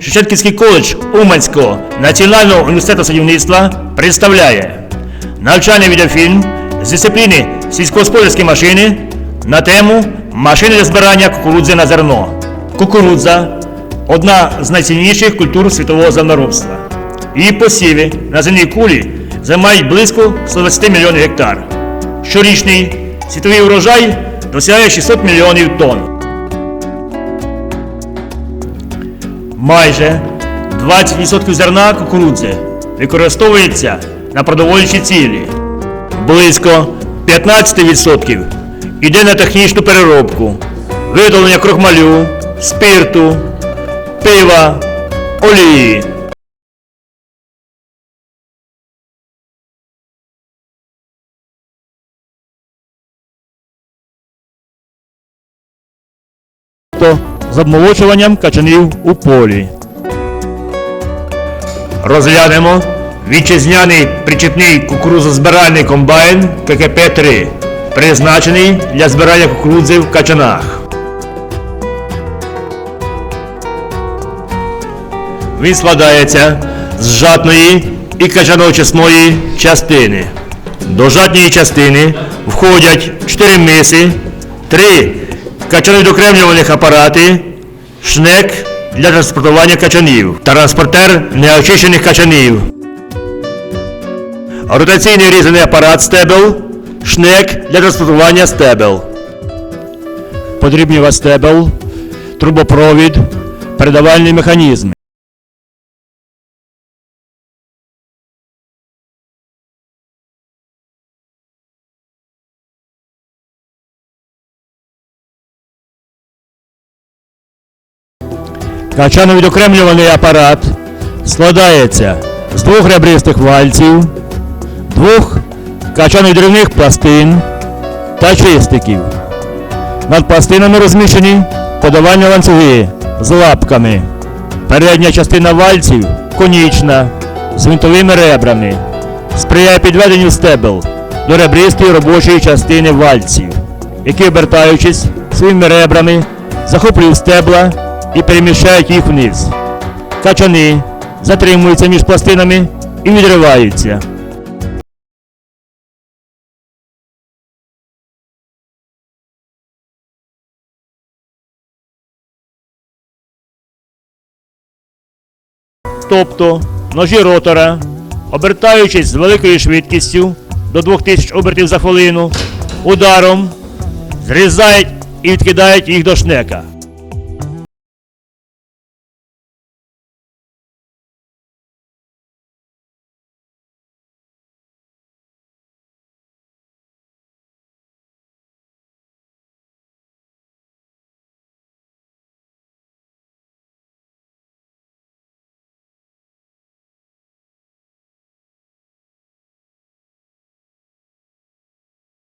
Шевченківський коледж Уманського національного університету садівництва представляє навчальний відеофільм з дисципліни сільськогосподарські машини на тему машини для збирання кукурудзи на зерно. Кукурудза одна з найцінніших культур світового землеробства. Її посіви на земній кулі займають близько 120 мільйонів гектар. Щорічний світовий урожай досягає 600 мільйонів тонн. Майже 20% зерна кукурудзи використовується на продовольчі цілі. Близько 15% йде на технічну переробку, виготовлення крохмалю, спирту, пива, олії. То з обмолочуванням качанів у полі. Розглянемо вітчизняний причепний кукурузозбиральний комбайн ККП-3, призначений для збирання кукурудзи в качанах. Він складається з жатної і качаночисної частини. До жатньої частини входять 4 миси, 3 качанодокремлюваних апарати, шнек для транспортування качанів, транспортер неочищених качанів, ротаційний різаний апарат стебел, шнек для транспортування стебел. Подрібнювач стебел, трубопровід, передавальний механізм. Качано-відокремлюваний апарат складається з двох ребристих вальців, двох качано-відривних пластин та чистиків. Над пластинами розміщені подавальні ланцюги з лапками. Передня частина вальців конічна, з гвинтовими ребрами. Сприяє підведенню стебел до ребристої робочої частини вальців, які, обертаючись своїми ребрами, захоплюють стебла і переміщають їх вниз. Качани затримуються між пластинами і відриваються. Тобто ножі ротора, обертаючись з великою швидкістю до 2000 обертів за хвилину, ударом зрізають і відкидають їх до шнека.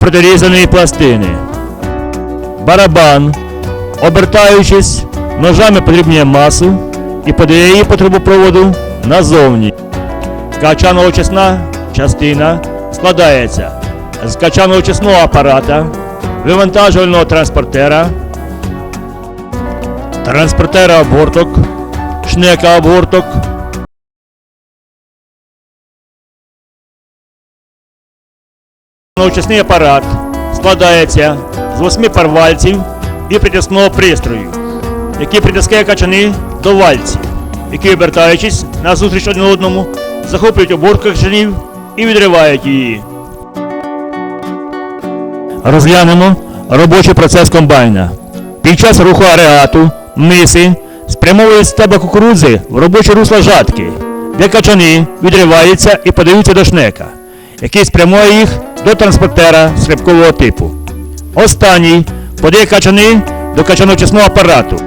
Протирізаної пластини. Барабан, обертаючись, ножами подрібнює масу і подає її по трубопроводу назовні. Качано-очисна частина складається з качано-очисного апарата, вивантажувального транспортера, транспортера обгорток, шнека обгорток, Очисний апарат складається з восьми пар вальців і притисного пристрою, який притискає качани до вальців, які, обертаючись назустріч один одному, захоплюють обортку качанів і відривають її. Розглянемо робочий процес комбайна. Під час руху агрегату миси спрямовують стеба кукурудзи в робоче русло жатки, де качани відриваються і подаються до шнека, який спрямує їх до транспортера стрибкового типу. Останній подає качани до качаночисного апарату,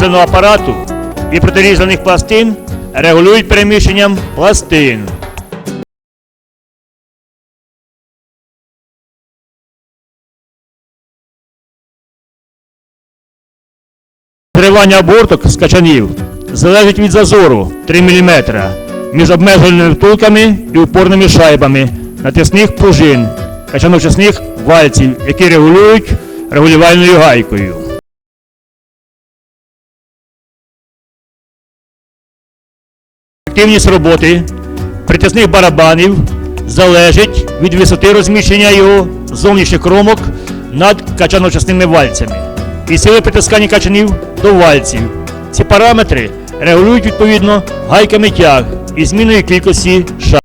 різаного апарату і протирізаних пластин регулюють переміщенням пластин. Тривання обгорток з качанів залежить від зазору 3 мм між обмежувальними втулками і упорними шайбами натисних пружин качаночисних вальців, які регулюють регулювальною гайкою. Ефективність роботи притисних барабанів залежить від висоти розміщення його зовнішніх кромок над качаночисними вальцями і сили притискання качанів до вальців. Ці параметри регулюють відповідно гайками тяг і зміною кількості шайб.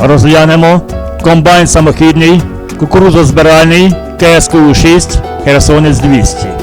Розглянемо комбайн самохідний, кукурузозбиральний КСКУ 6 Херсонець 200.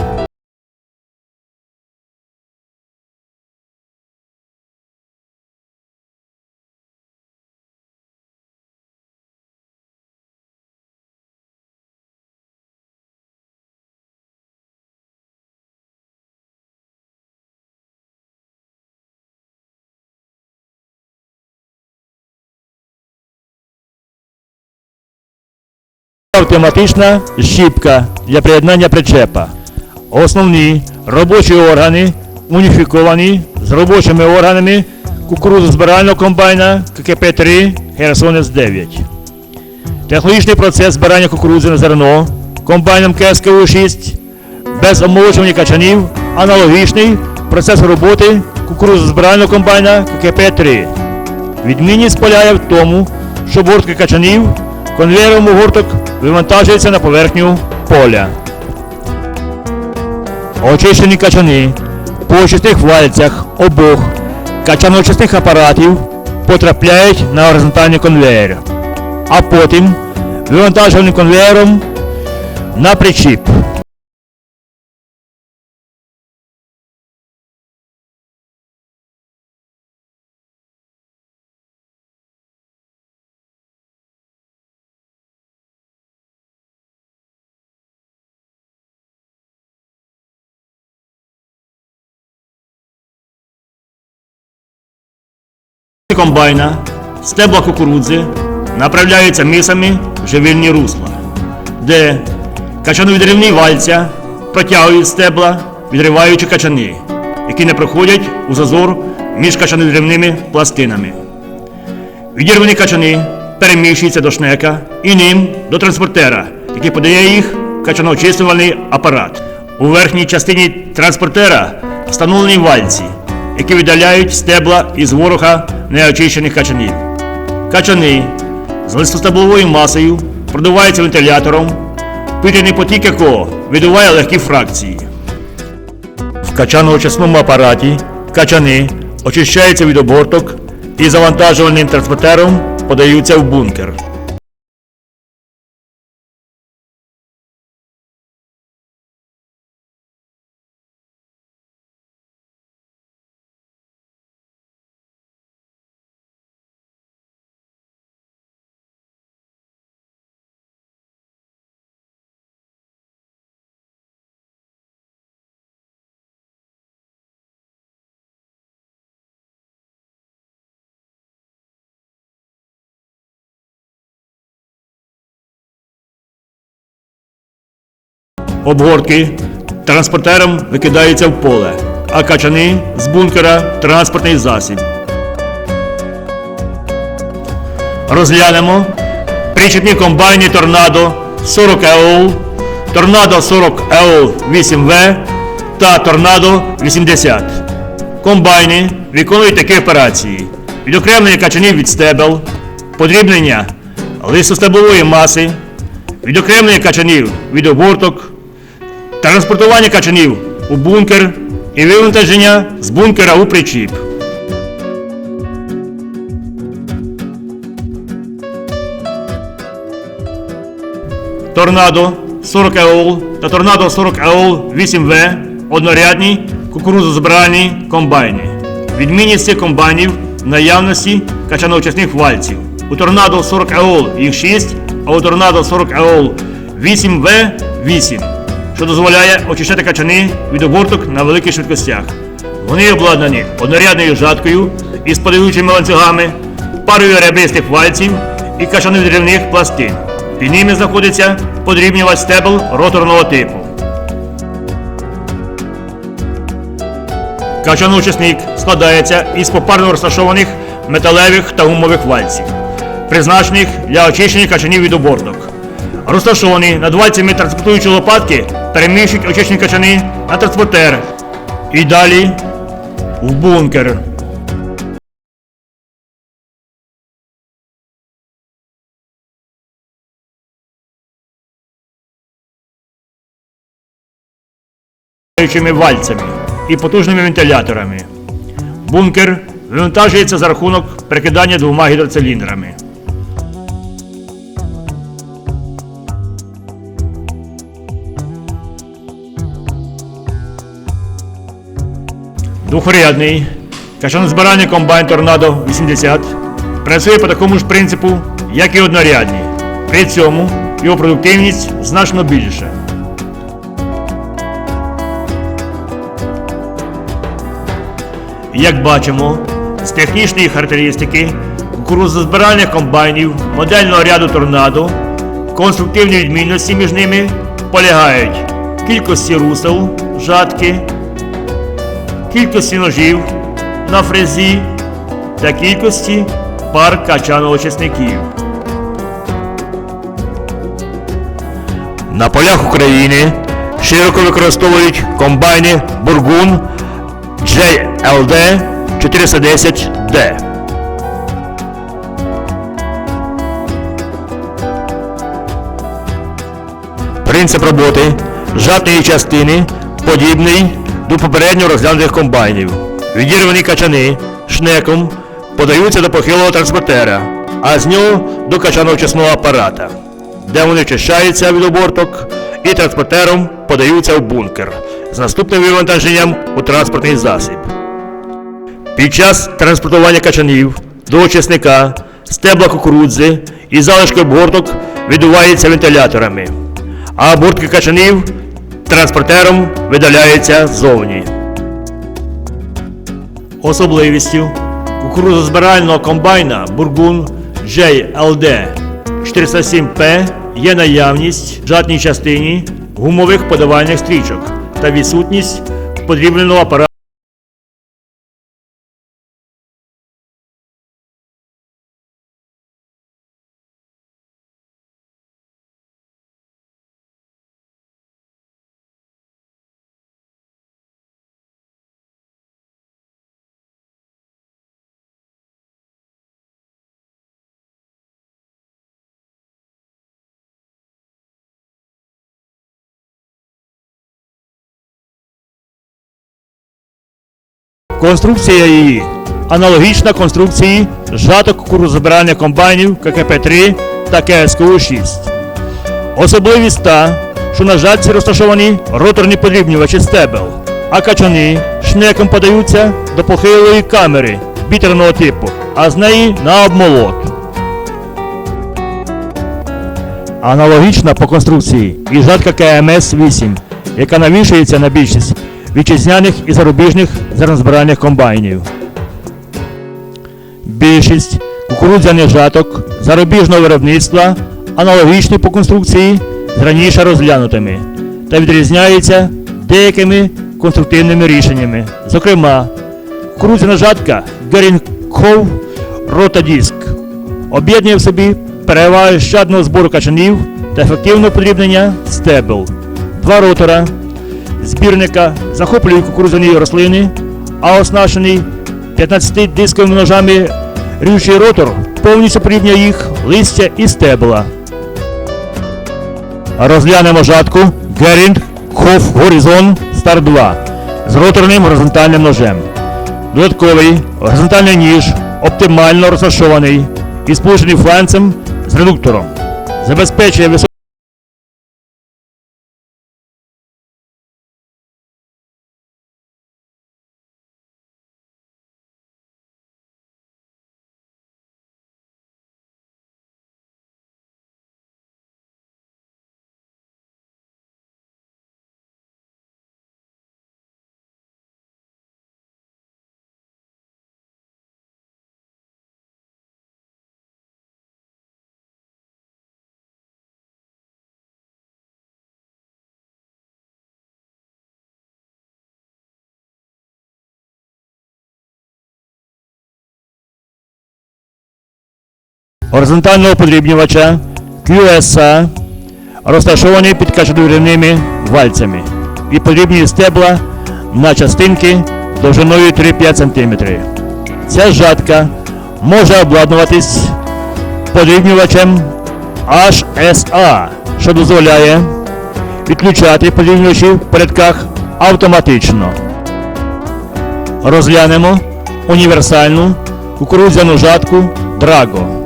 Автоматична щіпка для приєднання причепа. Основні робочі органи уніфіковані з робочими органами кукурузозбирального комбайна ККП-3 Херсонець 9. Технологічний процес збирання кукурудзи на зерно комбайном КСКУ 6 без омолочування качанів аналогічний процесу роботи кукурузозбирального комбайна ККП-3. Відмінність полягає в тому, що бортки качанів конвейером у гурток вивантажується на поверхню поля. Очищені качани по очисних вальцях обох качаночисних апаратів потрапляють на горизонтальний конвейер, а потім вивантажувані конвейером на причіп. Комбайна стебла кукурудзи направляються мисами в живильні русла, де качановідривні вальця протягують стебла, відриваючи качани, які не проходять у зазор між качановідривними пластинами. Відірвані качани переміщуються до шнека і ним до транспортера, який подає їх в качаноочислювальний апарат. У верхній частині транспортера встановлені вальці, які віддаляють стебла із ворога неочищених качанів. Качани з листостебловою масою продуваються вентилятором, повітряний потік якого видуває легкі фракції. В качано-очисному апараті качани очищаються від обгорток і завантажувальним транспортером подаються в бункер. Обгортки транспортером викидаються в поле, а качани з бункера транспортний засіб. Розглянемо причепні комбайни Торнадо 40 ЕОЛ, Торнадо 40 ЕОЛ 8В та Торнадо 80. Комбайни виконують такі операції: відокремлення качанів від стебел, подрібнення листостеблової маси, відокремлення качанів від обгорток, транспортування качанів у бункер і вивантаження з бункера у причіп. Торнадо 40 ЕОЛ та Торнадо 40 ЕОЛ 8В однорядні кукурузозбиральні комбайни. Відмінність цих комбайнів наявності качановчасних вальців. У торнадо 40 еол їх 6, а у торнадо 40 еол 8В 8, що дозволяє очищати качани від оборток на великих швидкостях. Вони обладнані однорядною жаткою із подаючими ланцюгами, парою ребристих вальців і качановідривних пластин. Під ними знаходиться подрібнювач стебл роторного типу. Качан-учасник складається із попарно розташованих металевих та гумових вальців, призначених для очищення качанів від оборток. Розташовані над вальцями транспортуючі лопатки переміщують очищені качани на транспортер і далі в бункер. Вальцями і потужними вентиляторами. Бункер вивантажується за рахунок прикидання двома гідроциліндрами. Двохрядний качанозбиральний комбайн Торнадо 80 працює по такому ж принципу, як і однорядний. При цьому його продуктивність значно більша. Як бачимо, з технічної характеристики кукурудзозбиральних комбайнів модельного ряду торнадо конструктивні відмінності між ними полягають кількості русел, жатки, кількості ножів на фрезі та кількості пар качано-очисників. На полях України широко використовують комбайни Бургун JLD 410D. Принцип роботи жатної частини подібний до попередньо розглянутих комбайнів. Відірвані качани шнеком подаються до похилого транспортера, а з нього до качано-очисного апарата, де вони очищаються від оборток і транспортером подаються в бункер з наступним вивантаженням у транспортний засіб. Під час транспортування качанів до очисника стебла кукурудзи і залишки обгорток видуваються вентиляторами, а обгортки качанів транспортером видаляється ззовні. Особливістю кукурузозбирального комбайна Бургун JLD 407P є наявність в жатній частині гумових подавальних стрічок та відсутність подрібленого апарату. Конструкція її аналогічна конструкції жаток кукурудзобиральних комбайнів ККП-3 та КСКУ-6. Особливість та, що на жатці розташовані роторні подрібнювачі стебел, а качани шнеком подаються до похилої камери бітерного типу, а з неї на обмолот. Аналогічна по конструкції і жатка КМС-8, яка навішується на більшість вітчизняних і зарубіжних зернозбиральних комбайнів. Більшість кукурудзяних жаток зарубіжного виробництва аналогічні по конструкції з раніше розглянутими та відрізняються деякими конструктивними рішеннями. Зокрема, кукурудзяна жатка Герінков Ротадіск об'єднує в собі переваги щадного збору качанів та ефективного подрібнення стебел, два ротора, збірника захоплюють кукурудзяні рослини, а оснащений 15 дисковими ножами рючий ротор повністю порівнює їх листя і стебла. Розглянемо жатку Герінг Хоф Горизон Стар 2 з роторним горизонтальним ножем. Додатковий горизонтальний ніж оптимально розташований і сполучений фланцем з редуктором. Забезпечує високу горизонтального подрібнювача QSA розташований під качодурівними вальцями і подрібнює стебла на частинки довжиною 3-5 см. Ця жатка може обладнуватись подрібнювачем HSA, що дозволяє відключати подрібнювачі в порядках автоматично. Розглянемо універсальну кукурудзяну жатку Drago,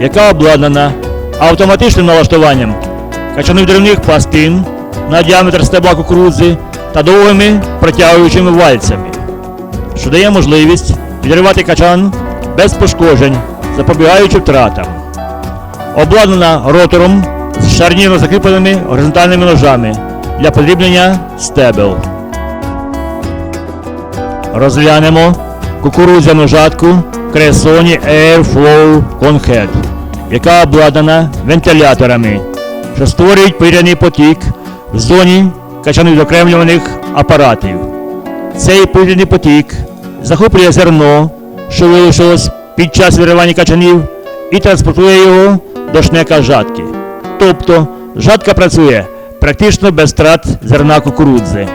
яка обладнана автоматичним налаштуванням качаних деревних пластин на діаметр стебла кукурудзи та довгими протягуючими вальцями, що дає можливість відривати качан без пошкоджень, запобігаючи втратам. Обладнана ротором з шарніно закріпленими горизонтальними ножами для подрібнення стебел. Розглянемо кукурудзяну жатку Cressoni Airflow Conhead, яка обладнана вентиляторами, що створюють повітряний потік в зоні качановізокремлюваних апаратів. Цей повітряний потік захоплює зерно, що вилишилось під час виривання качанів, і транспортує його до шнека жатки. Тобто жатка працює практично без втрат зерна кукурудзи.